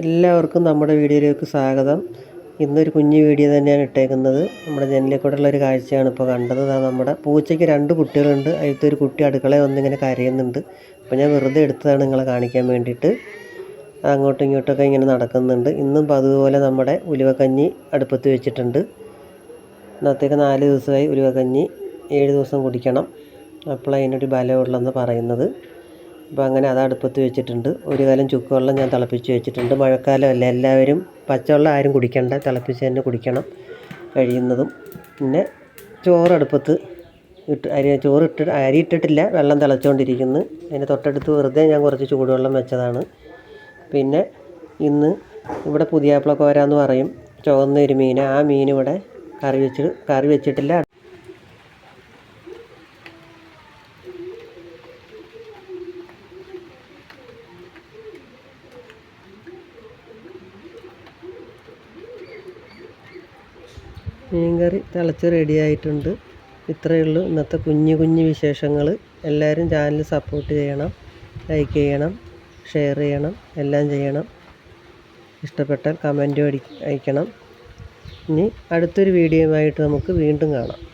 എല്ലാവർക്കും നമ്മുടെ വീഡിയോയിലേക്ക് സ്വാഗതം. ഇന്നൊരു കുഞ്ഞു വീഡിയോ തന്നെയാണ് ഇട്ടേക്കുന്നത്. നമ്മുടെ ജനലിൽ കൂടെയുള്ള ഒരു കാഴ്ചയാണ് ഇപ്പോൾ കണ്ടത്. അതാണ് നമ്മുടെ പൂച്ചയ്ക്ക് രണ്ട് കുട്ടികളുണ്ട്. അതിലത്തെ ഒരു കുട്ടി അടുക്കളയിൽ വന്നിങ്ങനെ കരയുന്നുണ്ട്. അപ്പോൾ ഞാൻ വെറുതെ എടുത്തതാണ് നിങ്ങളെ കാണിക്കാൻ വേണ്ടിയിട്ട്. അങ്ങോട്ടും ഇങ്ങോട്ടൊക്കെ ഇങ്ങനെ നടക്കുന്നുണ്ട്. ഇന്നും അതുപോലെ നമ്മുടെ ഉലുവക്കഞ്ഞി അടുപ്പത്ത് വെച്ചിട്ടുണ്ട്. ഇന്നത്തേക്ക് നാല് ദിവസമായി ഉലുവക്കഞ്ഞി ഏഴ് ദിവസം കുടിക്കണം. അപ്പോൾ അതിനൊരു ബലമുള്ളതെന്ന് പറയുന്നത്. അപ്പോൾ അങ്ങനെ അത് അടുപ്പത്ത് വെച്ചിട്ടുണ്ട്. ഒരു കാലം ചുക്കുവെള്ളം ഞാൻ തിളപ്പിച്ച് വെച്ചിട്ടുണ്ട്. മഴക്കാലമല്ല എല്ലാവരും പച്ചവെള്ളം ആരും കുടിക്കണ്ട. തിളപ്പിച്ച് തന്നെ കുടിക്കണം കഴിയുന്നതും. പിന്നെ ചോറ് അടുപ്പത്ത് ഇട്ട് അരി ചോറ് ഇട്ട് അരി ഇട്ടിട്ടില്ല. വെള്ളം തിളച്ചുകൊണ്ടിരിക്കുന്നു അതിന് തൊട്ടടുത്ത് വെറുതെ ഞാൻ കുറച്ച് ചൂടുവെള്ളം വെച്ചതാണ്. പിന്നെ ഇന്ന് ഇവിടെ പുതിയാപ്പിള കോര എന്ന് പറയും. ചുവന്ന ഒരു മീൻ. ആ മീൻ ഇവിടെ കറി വെച്ച് കറി വെച്ചിട്ടില്ല. മീൻകറി തിളച്ച് റെഡി ആയിട്ടുണ്ട്. ഇത്രയേ ഉള്ളൂ. ഇന്നത്തെ കുഞ്ഞു കുഞ്ഞു വിശേഷങ്ങൾ. എല്ലാവരും ചാനൽ സപ്പോർട്ട് ചെയ്യണം. ലൈക്ക് ചെയ്യണം. ഷെയർ ചെയ്യണം. എല്ലാം ചെയ്യണം. ഇഷ്ടപ്പെട്ടാൽ കമന്റും അടി അയക്കണം ഇനി അടുത്തൊരു വീഡിയോയുമായിട്ട് നമുക്ക് വീണ്ടും കാണാം.